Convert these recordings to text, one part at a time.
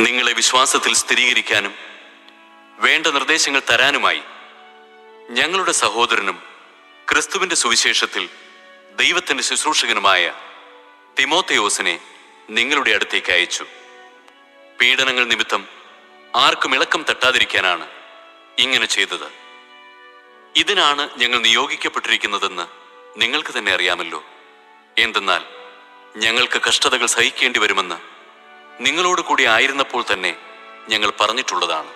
നിങ്ങളെ വിശ്വാസത്തിൽ സ്ഥിരീകരിക്കാനും വേണ്ട നിർദ്ദേശങ്ങൾ തരാനുമായി ഞങ്ങളുടെ സഹോദരനും ക്രിസ്തുവിന്റെ സുവിശേഷത്തിൽ ദൈവത്തിന്റെ ശുശ്രൂഷകനുമായ തിമോത്തയോസിനെ നിങ്ങളുടെ അടുത്തേക്ക് അയച്ചു. പീഡനങ്ങൾ നിമിത്തം ആർക്കും ഇളക്കം തട്ടാതിരിക്കാനാണ് ഇങ്ങനെ ചെയ്തത്. ഇതിനാണ് ഞങ്ങൾ നിയോഗിക്കപ്പെട്ടിരിക്കുന്നതെന്ന് നിങ്ങൾക്ക് തന്നെ അറിയാമല്ലോ. എന്തെന്നാൽ ഞങ്ങൾക്ക് കഷ്ടതകൾ സഹിക്കേണ്ടി വരുമെന്ന് നിങ്ങളോട് കൂടി ആയിരുന്നപ്പോൾ തന്നെ ഞങ്ങൾ പറഞ്ഞിട്ടുള്ളതാണ്.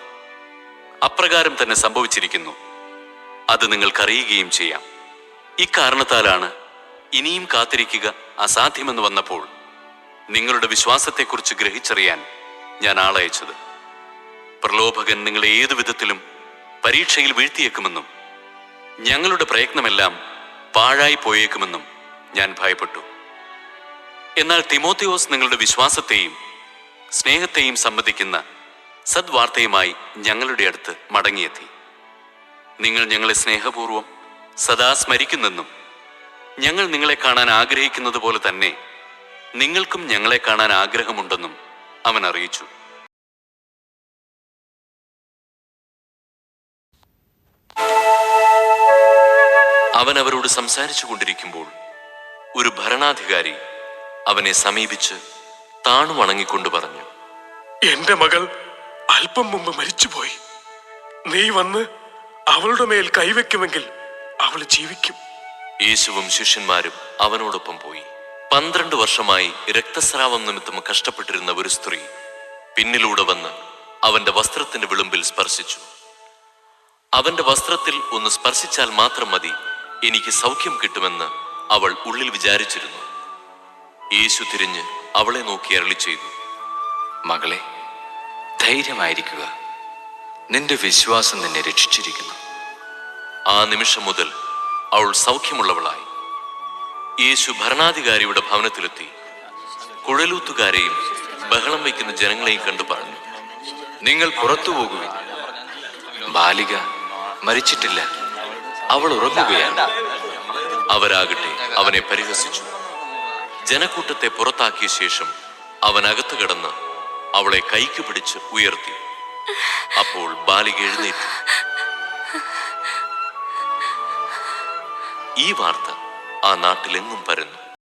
അപ്രകാരം തന്നെ സംഭവിച്ചിരിക്കുന്നു. അത് നിങ്ങൾക്കറിയുകയും ചെയ്യാം. ഇക്കാരണത്താലാണ് ഇനിയും കാത്തിരിക്കുക അസാധ്യമെന്ന് വന്നപ്പോൾ നിങ്ങളുടെ വിശ്വാസത്തെക്കുറിച്ച് ഗ്രഹിച്ചറിയാൻ ഞാൻ ആളയച്ചത്. പ്രലോഭകൻ നിങ്ങളെ ഏതു വിധത്തിലും പരീക്ഷയിൽ വീഴ്ത്തിയേക്കുമെന്നും ഞങ്ങളുടെ പ്രയത്നമെല്ലാം പാഴായി പോയേക്കുമെന്നും ഞാൻ ഭയപ്പെട്ടു. എന്നാൽ തിമോത്തിയോസ് നിങ്ങളുടെ വിശ്വാസത്തെയും സ്നേഹത്തെയും സംബന്ധിക്കുന്ന സദ്വാർത്തയുമായി ഞങ്ങളുടെ അടുത്ത് മടങ്ങിയെത്തി. നിങ്ങൾ ഞങ്ങളെ സ്നേഹപൂർവം സദാ സ്മരിക്കുന്നെന്നും ഞങ്ങൾ നിങ്ങളെ കാണാൻ ആഗ്രഹിക്കുന്നത് പോലെ തന്നെ നിങ്ങൾക്കും ഞങ്ങളെ കാണാൻ ആഗ്രഹമുണ്ടെന്നും അവൻ അറിയിച്ചു. അവൻ അവരോട് സംസാരിച്ചു കൊണ്ടിരിക്കുമ്പോൾ ഒരു ഭരണാധികാരി അവനെ സമീപിച്ച് താണു വണങ്ങിക്കൊണ്ട് പറഞ്ഞു എന്റെ മകൾ അല്പം മുമ്പ് മരിച്ചുപോയി. നീ വന്ന് അവളുടെ മേൽ കൈവെക്കുമെങ്കിൽ അവൾ ജീവിക്കും. യേശുവും ശിഷ്യന്മാരും അവനോടൊപ്പം പോയി. പന്ത്രണ്ട് വർഷമായി രക്തസ്രാവം നിമിത്തം കഷ്ടപ്പെട്ടിരുന്ന ഒരു സ്ത്രീ പിന്നിലൂടെ വന്ന് അവന്റെ വസ്ത്രത്തിന്റെ വിളുമ്പിൽ സ്പർശിച്ചു. അവന്റെ വസ്ത്രത്തിൽ ഒന്ന് സ്പർശിച്ചാൽ മാത്രം മതി എനിക്ക് സൗഖ്യം കിട്ടുമെന്ന് അവൾ ഉള്ളിൽ വിചാരിച്ചിരുന്നു. യേശു തിരിഞ്ഞ് അവളെ നോക്കി അരളി ചെയ്തു. മകളെ ധൈര്യമായിരിക്കുക. നിന്റെ വിശ്വാസം നിന്നെ രക്ഷിച്ചിരിക്കുന്നു. ആ നിമിഷം മുതൽ അവൾ സൗഖ്യമുള്ളവളായി. യേശു ഭരണാധികാരിയുടെ ഭവനത്തിലെത്തി. കുഴലൂത്തുകാരെയും ബഹളം വയ്ക്കുന്ന ജനങ്ങളെയും കണ്ടു പറഞ്ഞു. നിങ്ങൾ പുറത്തു പോകുവിൻ. ബാലിക മരിച്ചിട്ടില്ല. അവൾ ഉറങ്ങുകയാണ്. അവരാകട്ടെ അവനെ പരിഹസിച്ചു. ജനക്കൂട്ടത്തെ പുറത്താക്കിയ ശേഷം അവൻ അകത്ത് കിടന്ന് അവളെ കൈക്ക് പിടിച്ച് ഉയർത്തി. അപ്പോൾ ബാലിക എഴുന്നേറ്റു. ഈ വാർത്ത ആ നാട്ടിലെങ്ങും പരന്നു.